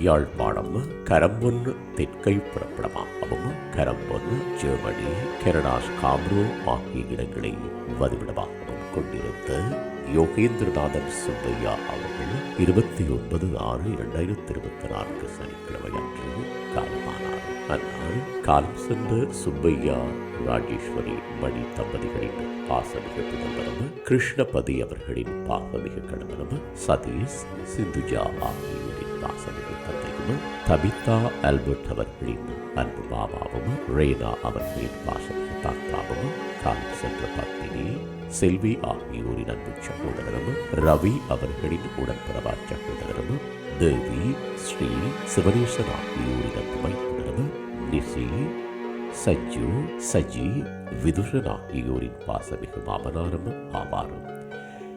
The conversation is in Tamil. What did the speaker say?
யாழ்ப்பாணம் கரம்பொன் தெற்கை புறப்படமாகவும் கரம்பொன் ஜெர்மனி கெரடாஸ் காம்ரோ ஆகிய இடங்களை வதிவிடமாகவும் கொண்டிருந்த யோகேந்திரநாதன் சுப்பையா அவர்கள் இருபத்தி ஒன்பது ஆறு இரண்டாயிரத்தி இருபத்தி நான்கு சனிக்கிழமை அன்று காலமானார். அந்நாள் காலம் சென்ற சுப்பையா ராஜேஸ்வரி மணி தம்பதிகளின் பாசமிக புதல்வரும் கிருஷ்ணபதி அவர்களின் பாசமிக கணவரும் சதீஷ் சிந்துஜா ஆகியோரின் பாசமிக தந்தையும் தபிதா ஆல்பர்ட் அவர்களின் அன்பு மாமாவும் ரேனா அவர்களின் பாசமிக தாத்தாவும் காலம் சென்ற பத்தினி செல்வி ஆகியோரின் அன்பு சகோதரரும் ரவி அவர்களின் உடன்பிறவா சகோதரரும் தேவி ஸ்ரீ சிவனேசன் ஆகியோரின் அன்பு மைத்துனரும் நிசி சஜ்ஜு சஜி விதுஷன் ஆகியோரின் பாசமிகு மாமனாரும் ஆவாரும்